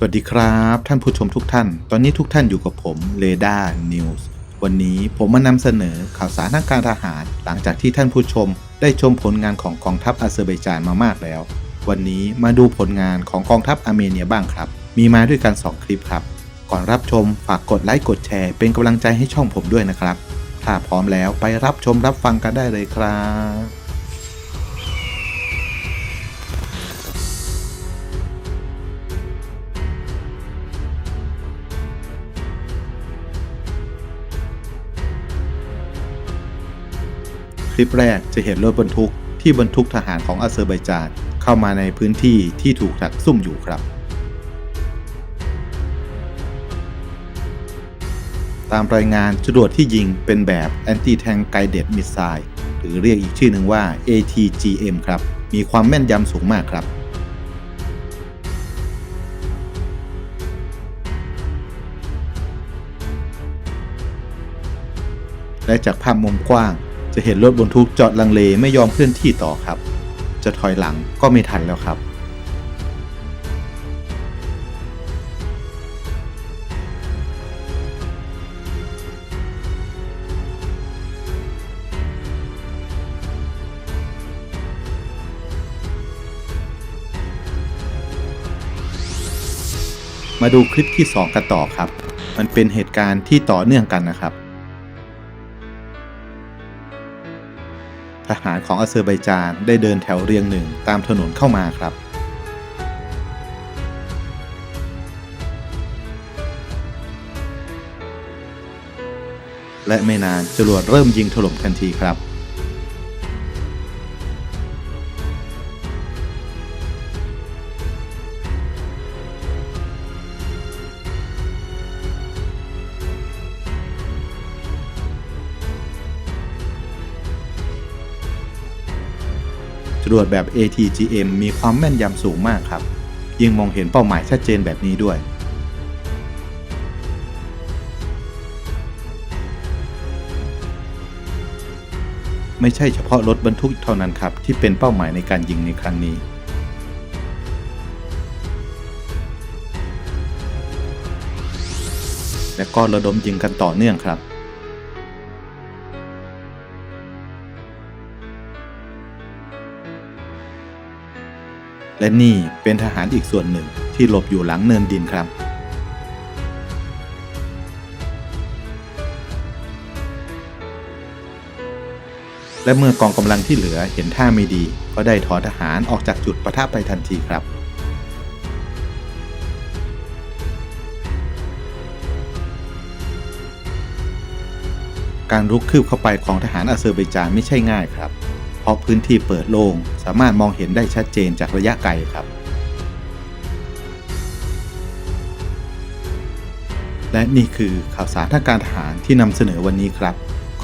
สวัสดีครับ ท่านผู้ชมทุกท่าน ตอนนี้ทุกท่านอยู่กับผมเรดาร์นิวส์วันนี้ผมมานำเสนอข่าวสารทางการทหาร หลังจากที่ท่านผู้ชมได้ชมผลงานของกองทัพอาเซอร์ไบจานมามากแล้ว วันนี้มาดูผลงานของกองทัพอาร์เมเนียบ้างครับ มีมาด้วยกัน 2 คลิปครับ ก่อนรับชมฝากกดไลค์กดแชร์ เป็นกำลังใจให้ช่องผมด้วยนะครับ ถ้าพร้อมแล้วไปรับชมรับฟังกันได้เลยครับ ลิปแรกจะเห็นรถบรรทุกที่บรรทุกทหารของอาเซอร์ไบจานเข้ามาในพื้นที่ที่ถูกดักซุ่มอยู่ครับ ตามรายงานจรวดที่ยิงเป็นแบบ Anti Tank Guided Missile หรือเรียกอีกชื่อหนึ่งว่า ATGM ครับ มีความแม่นยำสูงมากครับและจากภาพมุมกว้าง จะเห็นรถบรรทุกจอดลังเลไม่ยอมเคลื่อนที่ต่อครับ จะถอยหลังก็ไม่ทันแล้วครับ มาดูคลิปที่ 2 กันต่อครับ มันเป็นเหตุการณ์ที่ต่อเนื่องกันนะครับ ทหารของอาเซอร์ไบจานได้เดินแถวเรียงหนึ่งตามถนนเข้ามาครับ และไม่นานจรวดเริ่มยิงถล่มทันทีครับ จรวดแบบ ATGM มีความแม่นยำสูงมากครับ ยิงมองเห็นเป้าหมายชัดเจนแบบนี้ด้วย ไม่ใช่เฉพาะรถบรรทุกเท่านั้นครับ ที่เป็นเป้าหมายในการยิงในครั้งนี้และก็ระดมยิงกันต่อเนื่องครับ และนี่เป็นทหารอีกส่วนหนึ่งที่หลบอยู่หลังเนินดินครับ และเมื่อกองกำลังที่เหลือเห็นท่าไม่ดี ก็ได้ถอนทหารออกจากจุดประทะไปทันทีครับการรุกคืบเข้าไปของทหารอาเซอร์ไบจานไม่ใช่ง่ายครับ ราะพื้นที่เปิดโล่งสามารถมองเห็นได้ชัดเจนจากระยะไกลครับ และนี่คือข่าวสารทางการทหารที่นำเสนอวันนี้ครับ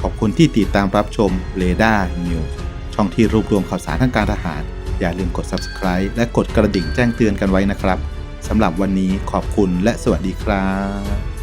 ขอบคุณที่ติดตามรับชม r a d a r News ช่องที่รวบรวมข่าวสารทางการทหาร อย่าลืมกด subscribe และกดกระดิ่งแจ้งเตือนกันไว้นะครับสำหรับวันนี้ขอบคุณและสวัสดีครับ